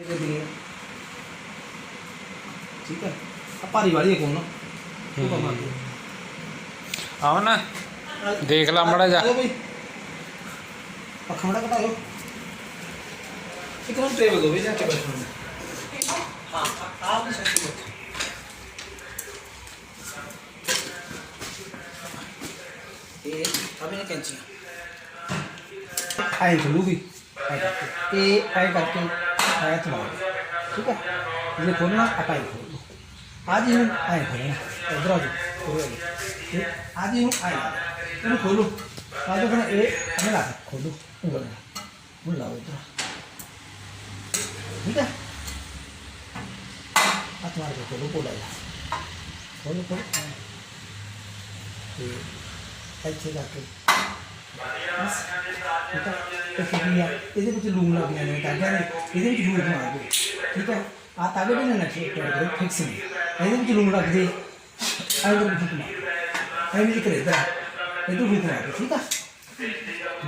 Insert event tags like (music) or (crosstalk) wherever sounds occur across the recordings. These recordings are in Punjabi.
ਇਹਦੇ ਦੇ ਠੀਕ ਹੈ। ਆ ਭਾਰੀ ਵਾਲੀ ਹੈ ਕੋਣ ਤੂੰ ਕਮਾ ਦੇ ਆਓ ਨਾ। ਦੇਖ ਲਾ ਮਾੜਾ ਜਿਹਾ। ਆਜੋ ਬਈ। ਪੱਖਾ ਮੜਾ ਘਟਾਓ ਇੱਕ ਮਿੰਟ ਟੇਬਲ ਦੋ ਵੀ ਜਾ ਕੇ ਬੈਠੋ ਹਾਂ ਆਪ ਵੀ ਸੱਚੀ ਬੈਠੋ ਇਹ ਅਭੀ ਨੇ ਕੈਂਚੀ ਆਏ ਖੁੱਲੂਗੀ ਆਏ ਕਰਕੇ। ਇਹ ਆਏ ਕਰਕੇ शायद मारो ठीक है ये खोलना अपाई खोल आज ही हम आए खोलना इधर आज खोलो आज ही हम आए तुम खोलो आज अपना ए हमें ला खोलो उधर बोल लाओ इधर ठीक है हाथ मार के खोलो बोला यार खोलो खोलो ऐसे जाके ਬਸ। ਇਹਦੇ ਵਿੱਚ ਲੂਣ ਲੱਗ ਨੇ ਤਾਂਗੇ ਨੇ। ਇਹਦੇ ਵਿੱਚ ਲੂਣ ਬਣਾ ਦਿਓ ਠੀਕ ਹੈ। ਆ ਤਾਗੇ ਦੇ ਨਾ ਠੀਕ ਕਰ ਫਿਕਸ ਨਹੀਂ ਇਹਦੇ ਵਿੱਚ ਲੂਣ ਲੱਗ ਜੇ ਆਹ ਵਿੱਚ ਨਾ ਐਵੇਂ ਕਰੇ ਦਾ ਇਹਨੂੰ ਵੀ ਕਰਾ ਦੇ ਠੀਕ ਆ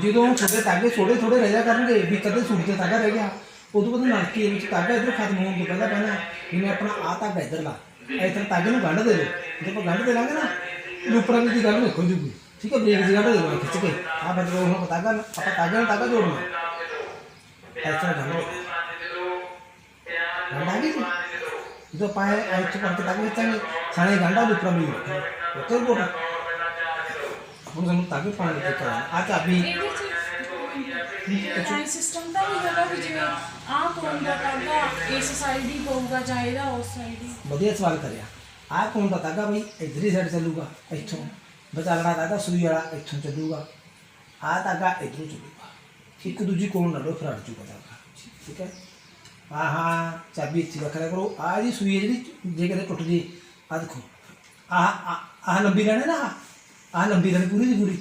ਜਦੋਂ ਛੋਟੇ ਤਾਗੇ ਥੋੜੇ ਥੋੜੇ ਰਹਿ ਜਾ ਕਰਨਗੇ, ਵੀ ਕਦੇ ਸੂਟ ਤੇ ਤਾਗਾ ਰਹਿ ਗਿਆ, ਉਦੋਂ ਬਾਅਦ ਨਲਕੇ ਵਿੱਚ ਤਾਗਾ ਇਧਰ ਖਤਮ ਹੋਣ ਤੋਂ ਪਹਿਲਾਂ ਪਹਿਲਾਂ ਇਹਨੇ ਆਪਣਾ ਆ ਤਾਗਾ ਇਧਰ ਲਾ। ਇਧਰ ਤਾਗੇ ਨੂੰ ਗੰਢ ਦੇ ਲਓ ਜਦੋਂ ਆਪਾਂ ਗੰਢ ਦੇ ਲਾਂਗੇ ਨਾ ਲੂਪਰਾਂ ਦੀ ਗੱਲ ਨਿਕਲ ਜੂਗੀ ਠੀਕ ਹੈ ਬ੍ਰੇਕ ਦੀ ਗੰਢ ਦੇ ਲਓ ਖਿੱਚ ਕੇ ਆ ਬੰਦ ਕਰੋ ਹੁਣ ਤਾਗਾ ਆਪਾਂ ਤਾਗੇ ਨਾਲ ਤਾਗਾ ਜੋੜਨਾ ਇਸ ਤਰ੍ਹਾਂ ਗੰਢ ਲਓ ਗੰਢ ਆ ਗਈ ਜੀ ਜਦੋਂ ਪਾਏ ਐਚ ਪਰ ਕੇ ਤਾਗੇ ਵਿੱਚ ਸਾਣੇ ਗੰਢਾ ਲੂਪਰਾਂ ਵੀ ਉੱਤੇ ਕੋਟਾ ਹੁਣ ਸਾਨੂੰ ਤਾਗੇ ਪਾਉਣ ਦੀ ਕਰਾਂ ਆ ਚਾਬੀ ਇਹਦੇ ਚ ਟਾਈਮ ਸਿਸਟਮ ਦਾ ਵੀ ਹੈਗਾ ਵੀ ਜਿਵੇਂ ਆਹ ਕੋਣ ਦਾ ਕਰਦਾ ਇਸ ਸਾਈਡ ਹੀ ਪਊਗਾ ਚਾਹੀਦਾ ਉਸ ਸਾਈਡ ਹੀ ਵਧੀਆ ਸਵਾਲ ਕਰਿਆ ਆਹ ਕੌਣ ਦਾ ਹੀ ਬਚਾਲਣਾ ਤਾਗਾ ਸੂਈ ਵਾਲਾ ਇੱਥੋਂ ਚੱਲੂਗਾ। ਆਹ ਤਾਗਾ ਇਧਰੋਂ ਚੱਲੂਗਾ। ਇੱਕ ਦੂਜੀ ਕੋਣ ਨਾਲ ਲੋ ਫਿਰ ਅੜ ਜੂਗਾ ਤਾਗਾ ਠੀਕ ਹੈ? ਆਹ ਹਾਂ ਚਾਬੀ ਇੱਥੇ ਰੱਖਿਆ ਕਰੋ। ਆਹ ਜੀ ਸੂਈ ਹੈ ਜਿਹੜੀ ਜੇ ਕਦੇ ਟੁੱਟ ਜੇ ਆਹ ਦੇਖੋ। ਆਹ- ਆਹ ਲੰਬੀ ਰਹਿਣੇ ਨਾ ਆਹ? ਲੰਬੀ ਰਹਿਣੀ ਪੂਰੀ ਦੀ ਪੂਰੀ।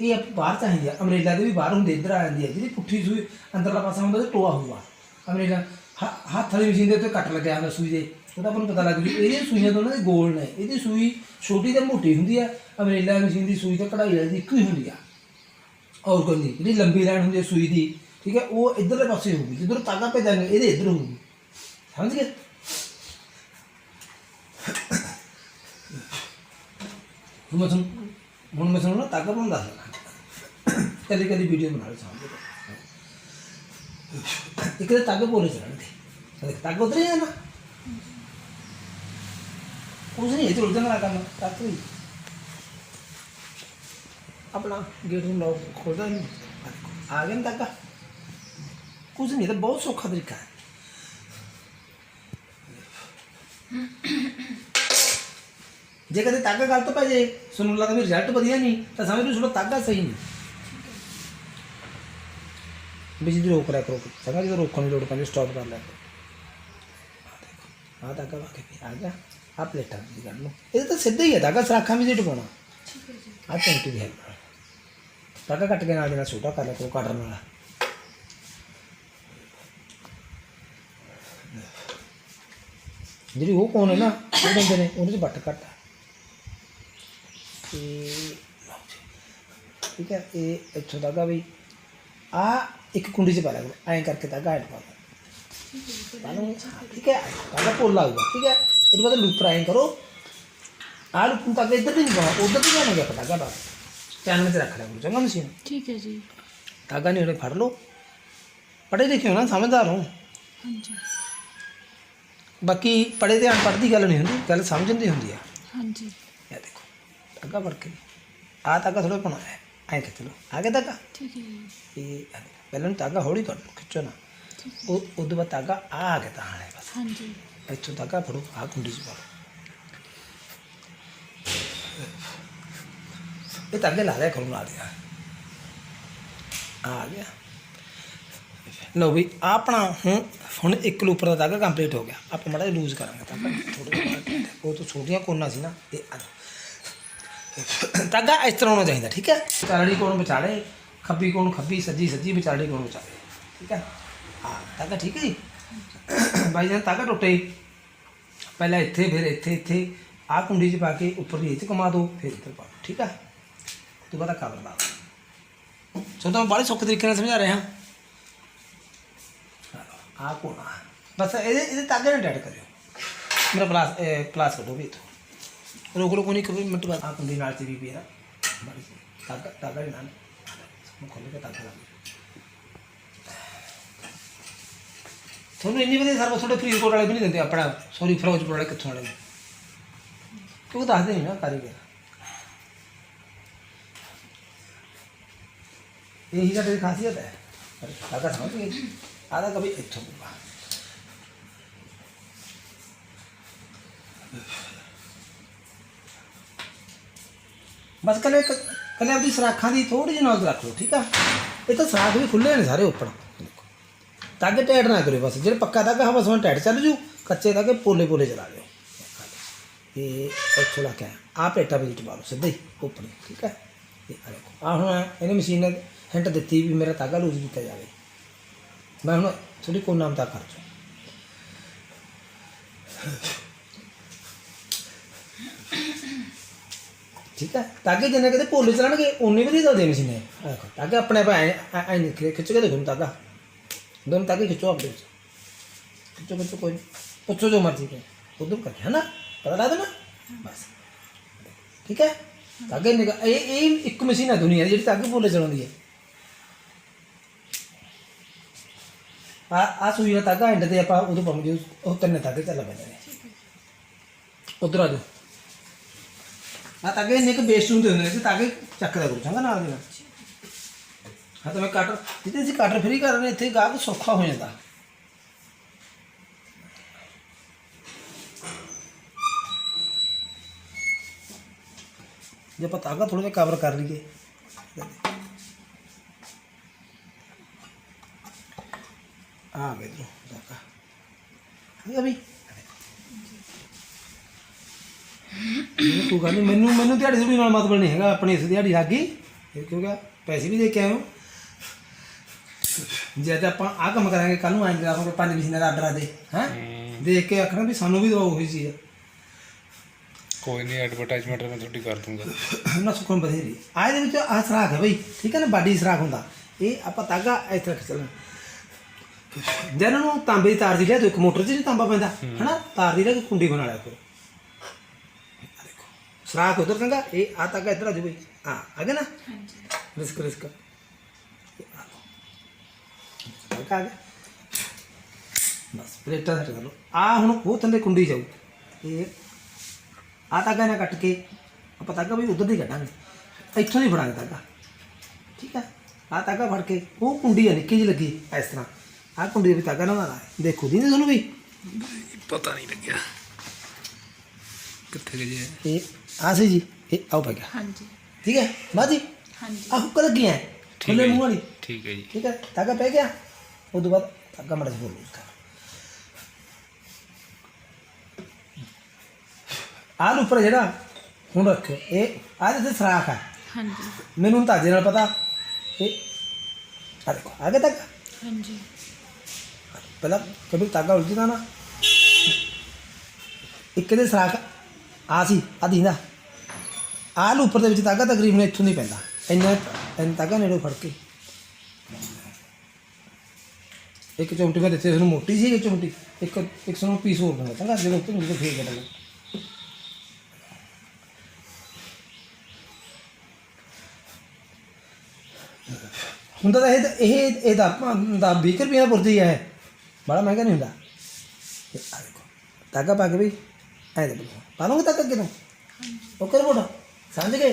ਇਹ ਬਾਹਰ ਚਾਹੀਦੀ ਆ ਅਮਰੇਲਾ ਦੇ ਵੀ ਬਾਹਰ ਹੁੰਦੇ ਇੱਧਰ ਆ ਜਾਂਦੀ ਹੈ ਜਿਹੜੀ ਪੁੱਠੀ ਸੂਈ ਅੰਦਰਲਾ ਪਾਸਾ ਹੁੰਦਾ ਤੇ ਟੋਆ ਹੋਊਗਾ। ਅਮਰੇਲਾ ਹ- ਹੱਥ ਵਾਲੀ ਮਸ਼ੀਨ ਦੇ ਉੱਤੇ ਕੱਟ ਲੱਗਿਆ ਹੁੰਦਾ ਸੂਈ ਦੇ। ਉਹਦਾ ਆਪਾਂ ਨੂੰ ਪਤਾ ਲੱਗ ਜੂ, ਇਹਦੀਆਂ ਸੂਈਆਂ ਦੋਨਾਂ ਦੇ ਗੋਲ ਨੇ। ਇਹਦੀ ਸੂਈ ਛੋਟੀ ਤੇ ਮੋਟੀ ਹੁੰਦੀ ਆ, ਅਮਰੇਲਾ ਮਸ਼ੀਨ ਦੀ ਸੂਈ ਤੇ ਕਢਾਈ ਵਾਲੀ ਦੀ ਇੱਕੋ ਹੀ ਹੁੰਦੀ ਆ। ਔਰ ਕੋਈ ਨਹੀਂ, ਜਿਹੜੀ ਲੰਬੀ ਲਾਈਨ ਹੁੰਦੀ ਹੈ ਸੂਈ ਦੀ, ਠੀਕ ਹੈ ਉਹ ਇੱਧਰਲੇ ਪਾਸੇ ਹੋਊਗੀ, ਜਿੱਧਰ ਤਾਗਾ ਭੇਜਾਂਗੇ ਇਹਦੇ ਇੱਧਰ ਹੋਊਗੀ। ਸਮਝ ਗਏ? ਹੁਣ ਮੈਂ ਤੁਹਾਨੂੰ ਹੁਣ ਮੈਂ ਤੁਹਾਨੂੰ ਨਾ ਤਾਗਾ ਦੱਸ ਦੱਸਣਾ ਕਦੀ ਕਦੀ ਵੀਡੀਓ ਬਣਾ ਰਿਹਾ ਸਾਹਮਣੇ ਇੱਕ ਤਾਂ ਤਾਗਾ ਬੋਲੇ ਚੜਨਗੇ ਦੇਖ ਤਾਗਾ ਉਧਰ ਹੀ ਹੈ ਨਾ ਕੁਝ ਨਹੀਂ ਇੱਧਰ ਉਧਰ ਨਾ ਕੰਮ ਤਾਗਾ ਹੀ ਆਪਣਾ ਗੇਟ ਨੂੰ ਲੌਕ ਖੋਲਦਾ ਨਹੀਂ ਆ ਗਿਆ ਨਾ ਤਾਗਾ ਕੁਝ ਨਹੀਂ ਇਹ ਤਾਂ ਬਹੁਤ ਸੌਖਾ ਤਰੀਕਾ ਹੈ ਜੇ ਕਦੇ ਤਾਗਾ ਗਲਤ ਪੈ ਜੇ ਸੁਣਨ ਲੱਗਦਾ ਵੀ ਰਿਜ਼ਲਟ ਵਧੀਆ ਨਹੀਂ ਤਾਂ ਸਮਝ ਲਓ ਤੁਹਾਡਾ ਤਾਗਾ ਸਹੀ ਨਹੀਂ ਬਿਜਲੀ ਰੋਕ ਰਿਆ ਕਰੋ ਚੰਗਾ ਜਦੋਂ ਰੋਕਣ ਦੀ ਲੋੜ ਆਹ ਦੇਖੋ ਆਹ ਤਾਗਾ ਆ ਪਲੇਟਾਂ ਦੀ ਕੱਢ ਲਓ ਇਹ ਤਾਂ ਸਿੱਧਾ ਹੀ ਹੈ ਤਾਗਾ ਸਰਾਖਾਂ ਵੀ ਜਿੱਟ ਪਾਉਣਾ ਠੀਕ ਹੈ ਜੀ ਆ ਚੌਂਕੀ ਦੀ ਹੈਲਪ ਨਾਲ ਕੱਟ ਕੇ ਨਾਲ ਦੇ ਛੋਟਾ ਕਰ ਲਿਆ ਕਰੋ ਕੱਟਣ ਨਾਲ ਜਿਹੜੀ ਉਹ ਕੋਣ ਹੈ ਨਾ ਉਹ ਬੰਦੇ ਨੇ ਉਹਦੇ ਚ ਵੱਟ ਕੱਟ ਤੇ ਠੀਕ ਹੈ ਇਹ ਇੱਥੋਂ ਤੱਕ ਵੀ ਆ ਇੱਕ ਕੁੰਡੀ ਚ ਪਾ ਲਿਆ ਕਰੋ ਐਂ ਕਰਕੇ ਧਾਗਾ ਗਾਇਡ ਪਾ ਲਓ ਠੀਕ ਹੈ ਤਾਗਾ ਪੁੱਲ ਆਊਗਾ ਠੀਕ ਹੈ ਇਹਦੇ ਬਾਅਦ ਲੂਪ ਐਂ ਕਰੋ ਆ ਲੂਪ ਨੂੰ ਤਾਗਾ ਇੱਧਰ ਵੀ ਨਹੀਂ ਪਾਉਣਾ ਉੱਧਰ ਵੀ ਜਾਣਾ ਗਿਆ ਤਾਗਾ ਬਸ ਧਿਆਨ ਵਿੱਚ ਰੱਖ ਲਿਆ ਕਰੋ ਚੰਗਾ ਮਸ਼ੀਨ ਠੀਕ ਹੈ ਜੀ ਤਾਗਾ ਨਹੀਂ ਉਹਨੇ ਫੜ ਲਓ ਪੜ੍ਹੇ ਲਿਖੇ ਹੋ ਨਾ ਸਮਝਦਾਰ ਹੋ ਹਾਂਜੀ ਬਾਕੀ ਪੜ੍ਹੇ ਤੇ ਅਨਪੜ੍ਹ ਦੀ ਗੱਲ ਨਹੀਂ ਹੁੰਦੀ ਗੱਲ ਸਮਝਣ ਦੀ ਹੁੰਦੀ ਆ ਹਾਂਜੀ ਇਹ ਦੇਖੋ ਤਾਗਾ ਫੜ ਕੇ ਆ ਤਾਗਾ ਥੋੜਾ ਪਾਉਣਾ ਹੈ ਐਂ ਖਿੱਚ ਲਓ ਆ ਗਿਆ ਤਾਗਾ ਠੀਕ ਹੈ ਜੀ ਇਹ ਆ ਦੇਖੋ। ਪਹਿਲਾਂ ਨੂੰ ਤਾਗਾ ਹੌਲੀ ਕਰ ਲਓ ਖਿੱਚੋ ਨਾ ਉਹ ਉਦੋਂ ਬਾਅਦ ਤਾਗਾ ਆ ਆ ਗਿਆ ਤਾਂ ਹੈ ਬਸ ਹਾਂਜੀ ਇੱਥੋਂ ਤਾਗਾ ਫੜੋ ਆ ਕੁੰਡੀ 'ਚ ਪਾਓ ਇਹ ਤਾਗੇ ਲਾ ਲਿਆ ਕਰੋ ਲਾ ਦਿਆ ਆ ਗਿਆ ਲਓ ਵੀ ਆਪਣਾ ਹੁਣ ਹੁਣ ਇੱਕ ਲੂਪਰ ਦਾ ਤਾਗਾ ਕੰਪਲੀਟ ਹੋ ਗਿਆ. ਆਪਾਂ ਮਾੜਾ ਜਿਹਾ ਲੂਜ਼ ਕਰਾਂਗੇ ਤਾਗਾ ਥੋੜਾ ਉਹ ਤੋਂ ਛੋਟੀਆਂ ਕੋਨਾ ਸੀ ਨਾ ਇਹ ਆ ਤਾਗਾ ਇਸ ਤਰ੍ਹਾਂ ਹੋਣਾ ਚਾਹੀਦਾ ਠੀਕ ਹੈ ਵਿਚਾਲੜੀ ਕੋਣ ਵਿਚਾਲੇ ਖੱਬੀ ਕੋਣ ਖੱਬੀ ਸੱਜੀ ਸੱਜੀ ਵਿਚਾਲੜੀ ਕੋਣ ਵਿਚਾਲੇ ਠੀਕ ਹੈ ਹਾਂ ਤਾਗਾ ਠੀਕ ਹੈ ਜੀ ਬਾਈ ਜਾਨ ਤਾਗਾ ਟੁੱਟੇ ਪਹਿਲਾਂ ਇੱਥੇ ਫਿਰ ਇੱਥੇ ਇੱਥੇ। ਆਹ ਕੁੰਡੀ 'ਚ ਪਾ ਕੇ ਉੱਪਰ ਦੀ ਇਹ 'ਚ ਕਮਾ ਦਿਓ ਫਿਰ ਇੱਧਰ ਪਾ ਦਿਓ, ਠੀਕ ਹੈ ਤੋਂ ਬਾਅਦ ਕਵਰ ਲਾ ਦਿਓ ਸੋ ਤਾਂ ਬੜੇ ਸੌਖੇ ਤਰੀਕੇ ਨਾਲ ਸਮਝਾ ਰਿਹਾ ਆ ਕੋਣਾ ਬਸ ਇਹਦੇ ਇਹਦੇ ਤਾਗੇ ਨਾਲ ਡੈਡ ਕਰਿਓ। ਮੇਰਾ ਪਲਾਸ ਇਹ ਪਲਾਸ ਕੱਢੋ ਵੀ ਇੱਥੋਂ। ਰੋਕ ਰੋਕ ਨਹੀਂ ਕੋਈ ਮਿੰਟ ਬਾਅਦ। ਆ ਕੁੰਡੀ ਨਾਲ ਤੇ ਵੀ ਪੀਰਾ ਬੜੀ ਤਾਗਾ ਤਾਗਾ ਹੀ ਨਾਲ। ਮੈਂ ਖੋਲ ਕੇ ਤਾਗਾ ਲਾ ਤੁਹਾਨੂੰ ਇੰਨੀ ਵਧੀਆ ਸਰਵਿਸ ਤੁਹਾਡੇ ਫਰੀਦਕੋਟ ਵਾਲੇ ਵੀ ਨਹੀਂ ਦਿੰਦੇ, ਆਪਣਾ ਸੌਰੀ ਫਿਰੋਜ਼ਪੁਰ ਵਾਲੇ ਕਿੱਥੋਂ ਵਾਲੇ? ਨੇ ਕਿਉਂ ਦੱਸਦੇ ਨਹੀਂ ਨਾ ਕਾਰੀਗਰ। ਇਹੀ ਤਾਂ ਤੇਰੀ ਖਾਸੀਅਤ ਹੈ। ਪਰ ਸਮਝ ਗਏ ਆਦਾ ਕभी ਇੱਥੋਂ ਹੋਊਗਾ ਬਸ ਕੱਲੇ ਕੱਲੇ ਆਪਣੀ ਸਰਾਖਾਂ ਦੀ ਥੋੜੀ ਜਿਹੀ ਨੌਲੇਜ ਰੱਖ ਲਓ, ਠੀਕ ਆ? ਇਹ ਤਾਂ ਸਰਾਖ ਵੀ ਖੁੱਲੇ ਨੇ ਸਾਰੇ ਉੱਪਰ। ਦੇਖੋ ਤਾਗੇ ਟੈਟ ਨਾ ਕਰਿਓ ਬਸ, ਜਿਹੜਾ ਪੱਕਾ ਤਾਗਾ ਬਸ ਹੁਣ ਟਾਈਟ ਚੱਲ ਜੂ, ਕੱਚੇ ਤਾਗੇ ਪੋਲੇ ਪੋਲੇ ਚਲਾ ਲਿਓ। ਇਹ ਇੱਥੋਂ ਲਾ ਕੇ ਆ ਪੇਟਾ ਵਿੱਚ ਪਾ ਲਓ ਸਿੱਧੇ ਹੀ, ਉੱਪਰ ਠੀਕ ਹੈ? ਇਹ ਆ ਦੇਖੋ। ਆ ਹੁਣ ਇਹਨੇ ਮਸ਼ੀਨ ਨੇ ਹਿੰਟ ਦਿੱਤੀ ਵੀ ਮੇਰਾ ਧਾਗਾ ਲੂਜ਼ ਕੀਤਾ ਜਾਵੇ। ਮੈਂ ਹੁਣ ਥੋੜੀ ਕੋਨਾ ਮਤਾ ਕਰ ਚੁ ਠੀਕ ਹੈ? ਤਾਗੇ ਜਿੰਨੇ ਕਿਤੇ ਪੋਲੇ ਚਲਾਣਗੇ ਉਨੇ ਵਧੀਆ ਚੱਲਦੇ ਮਸ਼ੀਨਾਂ ਤਾਗੇ ਆਪਣੇ ਆਪ ਐ ਐ ਨਿਕਲੇ ਖਿੱਚ ਕੇ ਦੇਖੋ ਤਾਗਾ ਦੋਨੋਂ ਤਾਗੇ ਖਿੱਚੋ ਆਪਣੇ ਵਿੱਚ ਖਿੱਚੋ ਖਿੱਚੋ ਕੋਈ ਨਹੀਂ। ਪੁੱਛੋ ਜੋ ਮਰਜ਼ੀ ਕਰੇ ਉਦੋਂ ਕਰਕੇ ਹੈ ਨਾ ਪਤਾ ਲੱਗਦਾ ਨਾ ਬਸ ਠੀਕ ਹੈ ਤਾਗੇ ਨਿਕਾ ਇਹ ਇਹ ਇੱਕ ਮਸ਼ੀਨ ਹੈ ਦੁਨੀਆ ਦੀ ਜਿਹੜੀ ਤਾਗੇ ਪੋਲੇ ਚਲਾਉਂਦੀ ਹੈ ਆ ਆ ਸੂਈ ਦਾ ਤਾਗਾ ਐਂਡ ਤੇ ਆਪਾਂ ਉਦੋਂ ਪਾਉਂਦੇ ਉਹ ਤਿੰਨੇ ਤਾਗੇ ਚੱਲ ਪੈਂਦੇ ਨੇ ਉਧਰ ਆ ਜਾਓ ਆ ਤਾਗੇ ਇੰਨੇ ਕੁ ਬੇਸਟ ਹੁੰਦੇ ਹੁੰਦੇ ਨੇ ਕਿ ਤਾਗੇ ਚੱਕਦਾ ਕਰੋ ਚੰਗਾ ਨਾਲ ਦੇ ਨਾਲ ਹਾਂ ਤਾਂ ਮੈਂ ਕਟਰ ਜਿੱਤੇ ਅਸੀਂ ਕਟਰ ਫਰੀ ਕਰ ਰਹੇ ਇੱਥੇ ਗਾਹਕ ਸੌਖਾ ਹੋ ਜਾਂਦਾ। ਜੇ ਆਪਾਂ ਤਾਗਾ ਥੋੜਾ ਜਿਹਾ ਕਵਰ ਕਰ ਲਈਏ। ਆ ਗਏ ਜੀ ਤਾਗਾ ਹੈ ਵੀ। ਕੋਈ ਗੱਲ ਨਹੀਂ ਮੈਨੂੰ ਮੈਨੂੰ ਦਿਹਾੜੀ ਸੁਣੀ ਨਾਲ ਮਤਲਬ ਨਹੀਂ ਹੈਗਾ, ਆਪਣੀ ਇਸ ਦਿਹਾੜੀ ਲੱਗ ਗਈ ਕਿਉਂਕਿ ਪੈਸੇ ਵੀ ਦੇ ਕੇ ਆਇਓ ਜੇ ਤਾਂ ਆਪਾਂ ਆ ਕੰਮ ਕਰਾਂਗੇ ਕੱਲ ਨੂੰ ਆਏਂਗੇ ਆਪਾਂ ਪੰਜ ਮਹੀਨੇ ਦਾ ਆਰਡਰ ਆ ਦੇ ਹੈ? ਦੇਖ ਕੇ ਆਖਣਾ ਵੀ ਸਾਨੂੰ ਵੀ ਦਵਾਓ ਉਹੀ ਚੀਜ਼। ਕੋਈ ਨਹੀਂ ਐਡਵਰਟਾਈਜ਼ਮੈਂਟ ਮੈਂ ਤੁਹਾਡੀ ਕਰ ਦੂੰਗਾ। (clears throat) ਨਾ ਸੁਖਮ ਬਥੇਰੀ। ਆ ਇਹਦੇ ਵਿੱਚ ਆ ਸਰਾਖ ਹੈ ਬਈ ਠੀਕ ਹੈ ਨਾ? ਬਾਡੀ ਸਰਾਖ ਹੁੰਦਾ। ਇਹ ਆਪਾਂ ਤਾਗਾ ਇਸ ਤਰ੍ਹਾਂ ਚੱਲਣਾ। ਜੇ ਇਹਨਾਂ ਨੂੰ ਤਾਂਬੇ ਦੀ ਤਾਰ ਦੀ ਲਿਆ ਤੋ ਇੱਕ ਮੋਟਰ 'ਚ ਨਹੀਂ ਤਾਂਬਾ ਪੈਂਦਾ ਹਨਾ? ਤਾਰ ਦੀ ਲਿਆ ਕੇ ਕੁੰਡੀ ਬਣਾ ਲਿਆ ਕਰੋ। ਦੇਖੋ ਸਰਾਖ ਉਧਰ ਚੰਗਾ ਇਹ ਆ ਤਾਗਾ ਇੱਧਰ ਆ ਜੂ ਬਈ। ਆ ਆ ਗਿਆ ਨਾ ਰਿਸਕ ਰਿਸਕ। ਆ ਬਸ ਪਲੇਟਾਂ ਸੈੱਟ ਕਰ ਲਓ। ਆ ਹੁਣ ਉਹ ਥੱਲੇ ਕੁੰਡੀ ਜਾਊ। ਇਹ ਆ ਤਾਗਾ ਨਾ ਕੱਟ ਕੇ ਆਪਾਂ ਤਾਗਾ ਵੀ ਉਧਰ ਦੀ ਕੱਢਾਂਗੇ। ਇੱਥੋਂ ਦੀ ਫੜਾਂਗੇ ਤਾਗਾ ਠੀਕ ਆ? ਆ ਤਾਗਾ ਫੜ ਕੇ ਉਹ ਕੁੰਡੀ ਆ ਨਿੱਕੀ ਜਿਹੀ ਲੱਗੀ ਇਸ ਤਰ੍ਹਾਂ। ਆ ਕੁੰਡੀ ਵੀ ਤਾਗਾ ਨਾ ਮਾਰਾ ਦੇਖੋ ਦੀ ਤੁਹਾਨੂੰ ਵੀ? ਪਤਾ ਨਹੀਂ ਲੱਗਿਆ। ਕਿੱਥੇ ਗਏ ਇਹ? ਆ ਸੀ ਜੀ। ਇਹ ਆਓ ਪੈ ਗਿਆ। ਹਾਂਜੀ। ਠੀਕ ਹੈ ਬਾਜੀ ਹਾਂਜੀ। ਆ ਹੁੱਕ ਠੀਕ ਖੁੱਲੇ ਹੈ ਮੂੰਹ ਜੀ ਵਾਲੀ। ਠੀਕ ਹੈ ਜੀ। ਠੀਕ ਹੈ ਤਾਗਾ ਪੈ ਗਿਆ। ਉਸ ਤੋਂ ਬਾਅਦ ਤਾਗਾ ਮੜਾ ਬੋਲ ਕਰ ਆਹ ਨੂੰ ਉੱਪਰ ਜਿਹੜਾ ਹੁਣ ਰੱਖਿਓ ਇਹ ਆਹ ਜਿੱਥੇ ਸਰਾਖ ਹੈ ਹਾਂਜੀ। ਮੈਨੂੰ ਤਾਜੇ ਨਾਲ ਪਤਾ ਇਹ ਆ ਦੇਖੋ ਆਗੇ ਤੱਕ ਹਾਂਜੀ। ਪਹਿਲਾਂ ਕਦੇ ਤਾਗਾ ਉਲਝਦਾ ਨਾ। ਇੱਕ ਦੇ ਸਰਾਖ ਆ ਸੀ ਆ ਦੀਂਦਾ ਆਹ ਨੂੰ ਉੱਪਰ ਦੇ ਵਿੱਚ ਤਾਗਾ ਤਕਰੀਬਨ ਇੱਥੋਂ ਨਹੀਂ ਪੈਂਦਾ। ਇੰਨਾ ਇੰਨਾ ਤਾਗਾ ਨੇੜੇ ਫੜ ਕੇ। ਇੱਕ ਚੌਂਟੀ ਮੈਂ ਦਿੱਤੀ ਤੁਹਾਨੂੰ ਮੋਟੀ ਸੀ ਇਹ ਚੌਂਟੀ। ਇੱਕ ਇੱਕ ਸੌ ਪੀਸ ਹੋਰ ਦੂੰਗਾ ਚੰਗਾ ਜਦੋਂ ਉੱਤੇ ਮੈਨੂੰ ਫੇਰ ਕੱਢ ਹੁੰਦਾ ਤਾਂ ਇਹ ਇਹ ਇਹ ਦਾ ਦਾ 20 ਰੁਪਏ ਦਾ ਪੁਰਜੀ ਹੈ ਬੜਾ ਮਹਿੰਗਾ ਨਹੀਂ ਹੁੰਦਾ। ਆ ਦੇਖੋ ਤਾਗਾ ਪਾ ਕੇ ਵੀ ਐ ਦੇ ਪਾ ਲਓਗੇ ਤਾਗਾ ਕਿਦੋਂ ਓਕੇ ਰਿਪੋਰਟ? ਸਮਝ ਗਏ?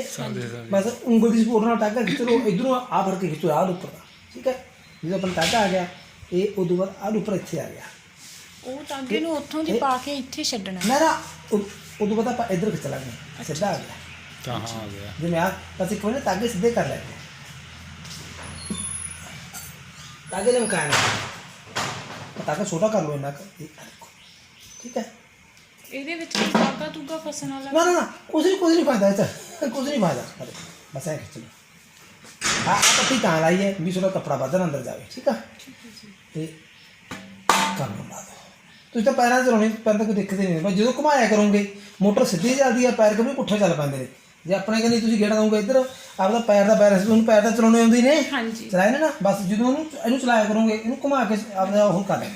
ਬਸ ਉਂਗਲ ਦੀ ਸਪੋਰਟ ਨਾਲ ਤਾਗਾ ਖਿੱਚ ਲਓ। ਇਧਰੋਂ ਆ ਫੜ ਕੇ ਖਿੱਚੋ ਆਹ ਉੱਪਰ ਦਾ। ਠੀਕ ਹੈ? ਜਦੋਂ ਆਪਣਾ ਤਾਗਾ ਆ ਗਿਆ ਇਹ ਉਦੋਂ ਬਾਅਦ ਆਹ ਉੱਪਰ ਇੱਥੇ ਆ ਗਿਆ। ਉਹ ਤਾਂਗੇ ਨੂੰ ਉੱਥੋਂ ਦੀ ਪਾ ਕੇ ਇੱਥੇ ਛੱਡਣਾ। ਨਾ ਨਾ ਉ- ਉਦੋਂ ਬਾਅਦ ਆਪਾਂ ਇੱਧਰ ਖਿੱਚ ਲਾਂਗੇ ਸਿੱਧਾ ਆ ਗਿਆ। ਤਾਂ ਹਾਂ ਆ ਗਿਆ। ਜਿਵੇਂ ਆ ਬਸ ਇੱਕ ਵਾਰ ਤਾਗੇ ਸਿੱਧੇ ਕਰ ਲੈਣੇ ਤਾਗੇ ਨੇ ਮਕਾਨ ਤਾਗਾ ਛੋਟਾ ਕਰ ਲਓ ਇੰਨਾ ਕੁ। ਠੀਕ ਹੈ? ਇਹਦੇ ਵਿੱਚ ਕੀ ਤਾਗਾ ਤੁਗਾ ਫਸਣ ਵਾਲਾ ਨਾ ਨਾ ਨਾ ਕੁਝ ਨਹੀਂ ਕੁਝ ਨਹੀਂ ਫਾਇਦਾ ਇਹ ਚ ਕੁਝ ਨਹੀਂ ਫਾਇਦਾ। ਅਰੇ, ਬਸ ਐ ਖਿੱਚ ਲਓ। ਪੱਟੀ ਤਾਂ ਲਾਈ ਹੈ ਵੀ ਥੋੜਾ ਕੱਪੜਾ ਵਧਣ ਅੰਦਰ ਜਾਵੇ ਠੀਕ ਆ? ਤੇ ਕੰਮ ਲਾ ਦੋ ਤੁਸੀਂ ਤਾਂ ਪੈਰਾਂ 'ਚ ਚਲਾਉਣੀ ਪੈਰ ਤਾਂ ਕੋਈ ਦਿੱਕਤ ਹੀ ਨਹੀਂ। ਬਸ ਜਦੋਂ ਘੁਮਾਇਆ ਕਰੋਗੇ ਮੋਟਰ ਸਿੱਧੀ ਚੱਲਦੀ ਆ ਪੈਰ ਕਦੇ ਪੁੱਠੇ ਚੱਲ ਪੈਂਦੇ ਨੇ। ਜੇ ਆਪਣੇ ਕਹਿੰਦੇ ਤੁਸੀਂ ਗੇੜਾ ਦੋਗੇ ਇੱਧਰ ਆਪਦਾ ਪੈਰ ਦਾ ਬੈਲੈਂਸ ਤੁਹਾਨੂੰ ਪੈਰ ਤਾਂ ਚਲਾਉਣੇ ਆਉਂਦੇ ਨੇ। ਹਾਂਜੀ। ਚਲਾਏ ਨੇ ਨਾ? ਬਸ ਜਦੋਂ ਉਹਨੂੰ ਇਹਨੂੰ ਚਲਾਇਆ ਕਰੋਗੇ ਇਹਨੂੰ ਘੁਮਾ ਕੇ ਆਪਦਾ ਉਹ ਕਰ ਲਿਆ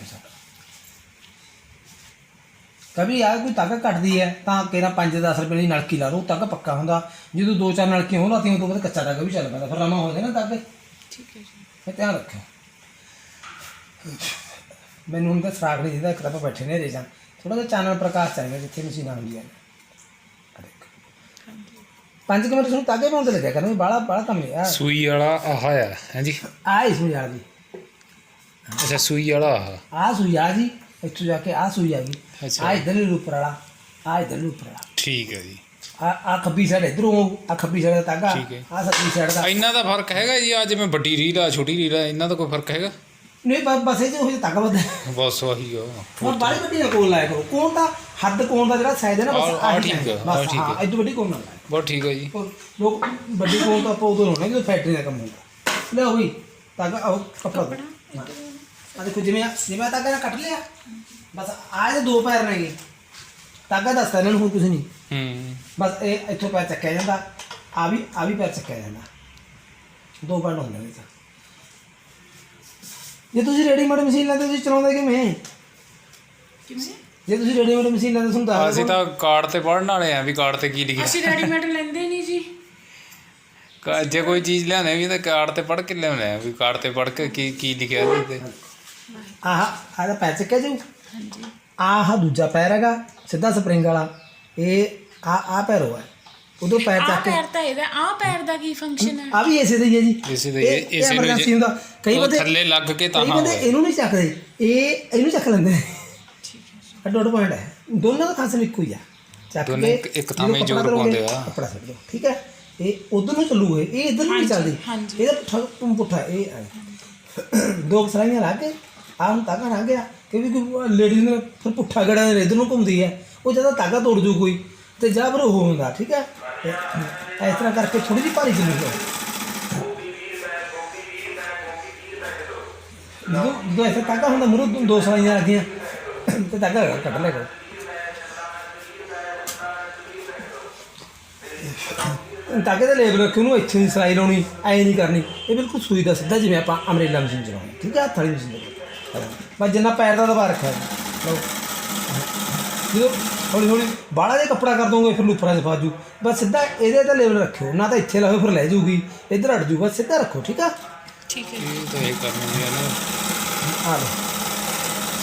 ਕभी ਆ ਕੋਈ ਤਾਕਾ ਘਟਦੀ ਹੈ ਤਾਂ ਕਿਹੜਾ 5-10 ਰੁਪਏ ਦੀ ਨਲਕੀ ਲਾ ਲਓ ਤਾਕਾ ਪੱਕਾ ਹੁੰਦਾ। ਜਦੋਂ ਦੋ ਚਾਰ ਨਲਕੀਆਂ ਹੋ ਲਾਤੀਆਂ ਉਦੋਂ ਬਾਅਦ ਕੱਚਾ ਤਾਕਾ ਵੀ ਚੱਲ ਪੈਂਦਾ ਫਿਰ ਰਮਾ ਹੋ ਜਾਂਦਾ ਨਾ ਤਾਕੇ। ਠੀਕ ਹੈ ਜੀ। ਇਹ ਧਿਆਨ ਰੱਖਿਓ। ਮੈਨੂੰ ਹੁਣ ਤਾਂ ਸਰਾਗ ਨਹੀਂ ਦਿੰਦਾ ਇੱਕ ਤਾਂ ਆਪਾਂ ਬੈਠੇ ਨੇ ਰੇਜਾਂ ਥੋੜਾ ਜਿਹਾ ਚਾਨਣ ਪ੍ਰਕਾਸ਼ ਚਾਹੀਦਾ ਜਿੱਥੇ ਮਸ਼ੀਨਾਂ ਹੁੰਦੀਆਂ ਨੇ। ਆਹ ਦੇਖੋ। ਪੰਜ ਕੁ ਮਿੰਟ ਤੁਹਾਨੂੰ ਤਾਗੇ ਪਾਉਣ ਤੇ ਲੱਗਿਆ ਕਰਨਗੇ ਬਾਲਾ ਬਾਲਾ ਕੰਮ ਨਹੀਂ ਆ। ਸੂਈ ਵਾਲਾ ਆਹ ਆ ਹਾਂਜੀ। ਆ ਹੀ ਸੂਈ ਆ ਜੀ। ਅੱਛਾ ਸੂਈ ਵਾਲਾ ਆਹ। ਆ ਸੂਈ ਆ ਜੀ। ਇੱਥੋਂ ਜਾ ਕੇ ਆ ਸੂਈ ਆ ਗਈ। ਅੱਛਾ। ਆ ਇਧਰ ਨੂੰ ਉੱਪਰ ਵਾਲਾ ਆ ਇਧਰ ਨੂੰ ਉੱਪਰ ਵਾਲਾ ਠੀਕ ਹੈ ਜੀ। ਆ ਆ ਖੱਬੀ ਸਾਈਡ ਇਧਰੋਂ ਆ ਖੱਬੀ ਸਾਈਡ ਦਾ ਤਾਗਾ ਠੀਕ ਹੈ। ਆ ਸੱਜੀ ਸਾਈਡ ਦਾ। ਇੰਨਾ ਦਾ ਫ਼ਰਕ ਹੈਗਾ ਜੀ ਆ ਜਿਵੇਂ ਵੱਡੀ ਰੀਲ ਆ ਛੋਟੀ ਰੀਲ ਆ ਇਹਨਾਂ ਦਾ ਕੋਈ ਫ਼ਰਕ ਹੈਗਾ? ਨਹੀਂ ਬਸ ਬਸ ਇਹ ਜੋ ਹੋਈ ਤਾਗਾ ਵੱਧ ਬਸ ਆਹੀ ਆ। ਹੁਣ ਬਾਲੀ ਵੱਡੀ ਨਾ ਕੋਲ ਲਾਇਆ ਕਰੋ। ਕੋਣ ਦਾ ਹੱਦ ਕੋਣ ਦਾ ਜਿਹੜਾ ਸਾਈਜ਼ ਹੈ ਨਾ ਬਸ ਆਹ- ਆਹ ਆਹੀ ਠੀਕ ਹੈ, ਹੈ। ਆਹ ਬਸ ਠੀਕ ਹਾਂ ਹੈ। ਇਦੋਂ ਵੱਡੀ ਕੋਣ ਨਾ ਲਾਇਆ ਬਹੁਤ ਠੀਕ ਹੈ ਜੀ। ਉਹ ਲੋਕ ਵੱਡੀ ਕੋਣ ਤਾਂ ਆਪਾਂ ਉਦੋਂ ਲਾਉਣਾ ਜਦੋਂ ਫੈਕਟਰੀ ਦਾ ਕੰਮ ਹੁੰਦਾ। ਲੈ ਹੋਈ ਤਾਗਾ ਆਹ ਕੱਪੜਾ ਦੋ। ਆ ਜਿਵੇਂ ਤਾਗਾ ਨਾ ਕੱਟ ਲਿਆ ਬਸ ਆ ਇਹਦੇ ਦੋ ਪੈਰ ਨੇਗੇ ਤਾਗਾ ਦੱਸਦਾ ਇਹਨਾਂ ਨੂੰ ਹੋਰ ਕੁਝ ਨਹੀਂ ਹੂੰ ਬਸ ਇਹ ਇੱਥੋਂ ਪੈਰ ਚੱਕਿਆ ਜਾਂਦਾ ਆ ਵੀ ਆ ਵੀ ਪੈਰ ਚੱਕਿਆ ਜਾਂਦਾ ਦੋ ਪੈਰ ਹੁੰਦੇ ਨੇ ਤਾਂ ਜੇ ਤੁਸੀਂ ਰੈਡੀਮੇਡ ਮਸ਼ੀਨ ਲੈਂਦੇ ਤੁਸੀਂ ਚਲਾਉਂਦੇ ਕਿਵੇਂ ਕਿਵੇਂ ਜੇ ਤੁਸੀਂ ਰੈਡੀਮੇਡ ਮਸ਼ੀਨ ਲੈਂਦੇ ਤੁਹਾਨੂੰ ਦੱਸ ਅਸੀਂ ਤਾਂ ਕਾਰਡ ਤੇ ਪੜਨ ਵਾਲੇ ਆ ਵੀ ਕਾਰਡ ਤੇ ਕੀ ਲਿਖਿਆ ਅਸੀਂ ਰੈਡੀਮੇਡ ਲੈਂਦੇ ਨਹੀਂ ਜੀ ਕਾ- ਜੇ ਕੋਈ ਚੀਜ਼ ਲਿਆਉਂਦੇ ਵੀ ਤਾਂ ਕਾਰਡ ਤੇ ਪੜ ਕੇ ਲਿਆਉਂਦੇ ਆ ਵੀ ਕਾਰਡ ਤੇ ਪੜ ਕੇ ਕੀ ਕੀ ਲਿਖਿਆ ਇਹਦੇ ਤੇ ਆਹ ਆਹ ਦਾ ਪੈਰ ਚੱਕਿਆ ਜਾਊ ਹਾਂਜੀ। ਆਹ ਦੂਜਾ ਪੈਰ ਹੈਗਾ ਸਿੱਧਾ ਸਪਰਿੰਗ ਵਾਲਾ। ਇਹ ਆ ਆ ਪੈਰ ਹੋਇਆ ਉਧਰ ਪੈਰ ਆਹ ਚੱਕ ਕੇ ਪੈਰ ਤਾਂ ਇਹਦਾ ਆਹ ਪੈਰ ਦਾ ਕੀ ਫੰਕਸ਼ਨ ਹੈ? ਆ ਵੀ ਇਸੇ ਦਾ ਹੀ ਹੈ ਜੀ। ਇਸੇ ਦਾ ਇਹ- ਹੀ- ਇਹ ਇਸੇ ਨੂੰ emergency ਜੇ- ਹੁੰਦਾ। ਕਈ ਉਹ ਬੰਦੇ ਥੱਲੇ ਲੱਗ ਕੇ ਤਾਂ ਕਈ ਹਾਂ ਬੰਦੇ ਹੋਇਆ। ਇਹਨੂੰ ਨਹੀਂ ਚੱਕਦੇ। ਇਹ ਇਹਨੂੰ ਚੱਕ ਲੈਂਦੇ। ਨੇ ਠੀਕ ਹੈ ਅੱਡੋ ਅੱਡ ਪੁਆਇੰਟ ਹੈ। ਦੋਨਾਂ ਦਾ ਖਾਸ ਇੱਕੋ ਹੀ ਆ। ਚੱਕ ਦੋਨੇ ਕੇ ਇੱਕ- ਇੱਕ ਥਾਂ ਜਦੋਂ ਹੀ ਜ਼ੋਰ ਕੱਪੜਾ ਧਰੋਗੇ, ਪਾਉਂਦੇ ਆ। ਕੱਪੜਾ ਦਿਓ ਠੀਕ ਹੈ? ਇਹ ਉਧਰ ਨੂੰ ਚੱਲੂ ਇਹ ਇਹ ਇਧਰ ਨੂੰ ਨਹੀਂ ਚੱਲਦੀ। ਇਹਦਾ ਪੁੱਠਾ ਪੁੱਠਾ ਇਹ ਐਂ। ਦੋ ਸਲਾਈਆਂ ਲਾ ਕੇ ਆਹ ਹੁਣ ਤਾਗਾ ਲੰਘ ਗਿਆ। ਕਿ ਵੀ ਕੋਈ ਲੇਡੀਜ਼ ਨੇ ਫਿਰ ਪੁੱਠਾ ਗੜਾ ਇਧਰ ਨੂੰ ਘੁੰਮਦੀ ਹੈ। ਉਹ ਜਦੋਂ ਧਾਗਾ ਤੋੜ ਜੂ ਕੋਈ, ਤੇ ਜਾਂ ਫਿਰ ਉਹ ਹੁੰਦਾ, ਠੀਕ ਹੈ? ਇਸ ਤਰ੍ਹਾਂ ਕਰਕੇ ਥੋੜੀ ਜਿਹੀ ਭਾਰੀ ਚੱਲੂ ਜਦੋਂ ਜਦੋਂ ਐਸਾ ਤਾਗਾ ਹੁੰਦਾ ਮੂਰੋਂ ਦੋ- ਦੋ ਸਲਾਈਆਂ ਲੱਗੀਆਂ, ਤੇ ਧਾਗਾ ਕੱਢ ਲੈ ਕਰੋ ਤਾਗੇ ਦਾ ਲੇਬਲ ਰੱਖੇ, ਉਹਨੂੰ ਇੱਥੇ ਦੀ ਸਲਾਈ ਲਾਉਣੀ, ਐ ਨਹੀਂ ਕਰਨੀ। ਇਹ ਬਿਲਕੁਲ ਸੂਈ ਦਾ ਸਿੱਧਾ ਜਿਵੇਂ ਆਪਾਂ ਅਮਰੇਲਾ ਮਸ਼ੀਨ ਚਲਾਉਂਦੇ ਠੀਕ ਹੈ? ਹੱਥ ਵਾਲੀ ਮਸ਼ੀਨ ਬਸ ਜਿੰਨਾ ਪੈਰ ਦਾ ਦਬਾ ਰੱਖਿਆ ਲਓ। ਜਦੋਂ ਹੌਲੀ ਹੌਲੀ ਬਾਹਲਾ ਜਿਹਾ ਕੱਪੜਾ ਕਰ ਦੋਗੇ ਫਿਰ ਲੂਪਰਾਂ 'ਚ ਫਾਜੂ ਬਸ ਸਿੱਧਾ ਇਹਦੇ ਤੇ ਲੇਬਲ ਰੱਖਿਓ। ਨਾ ਤਾਂ ਇੱਥੇ ਲਾਓ ਫਿਰ ਲੈ ਜਾਊਗੀ। ਇੱਧਰ ਅੜ ਜੂ ਬਸ ਸਿੱਧਾ ਰੱਖੋ ਠੀਕ ਆ? ਠੀਕ ਹੈ। ਇਹ ਤਾਂ ਇਹ ਕਰਨੀ ਹੈ ਨਾ। ਆ ਲਓ।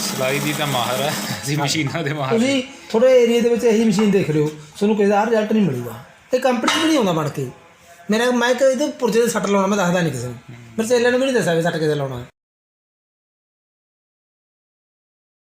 ਸਿਲਾਈ ਦੀ ਤਾਂ ਮਾਹਰ ਹੈ। ਅਸੀਂ ਮਸ਼ੀਨਾਂ ਦੇ ਮਾਹਰ ਤੁਸੀਂ ਥੋੜੇ ਏਰੀਆ ਦੇ ਵਿੱਚ ਇਹੀ ਮਸ਼ੀਨ ਦੇਖ ਲਿਓ। ਤੁਹਾਨੂੰ ਕਿਸੇ ਦਾ ਰਿਜ਼ਲਟ ਨਹੀਂ ਮਿਲੂਗਾ। ਤੇ ਕੰਪਨੀ ਵੀ ਨਹੀਂ ਆਉਂਦਾ ਬਣ ਕੇ। ਮੇਰਾ ਮੈਂ ਕਿ ਇਹਦੇ ਪੁਰਜੇ ਦੇ ਸੱਟ ਲਾਉਣਾ ਮੈਂ ਦੱਸਦਾ ਨਹੀਂ ਕਿਸੇ ਨੂੰ। ਮੇਰੇ ਚੇਲੇ ਨੂੰ ਵੀ ਨਹੀਂ ਦੱਸਿਆ ਵੀ ਸੱਟ ਕਿਤੇ ਲਾਉਣਾ।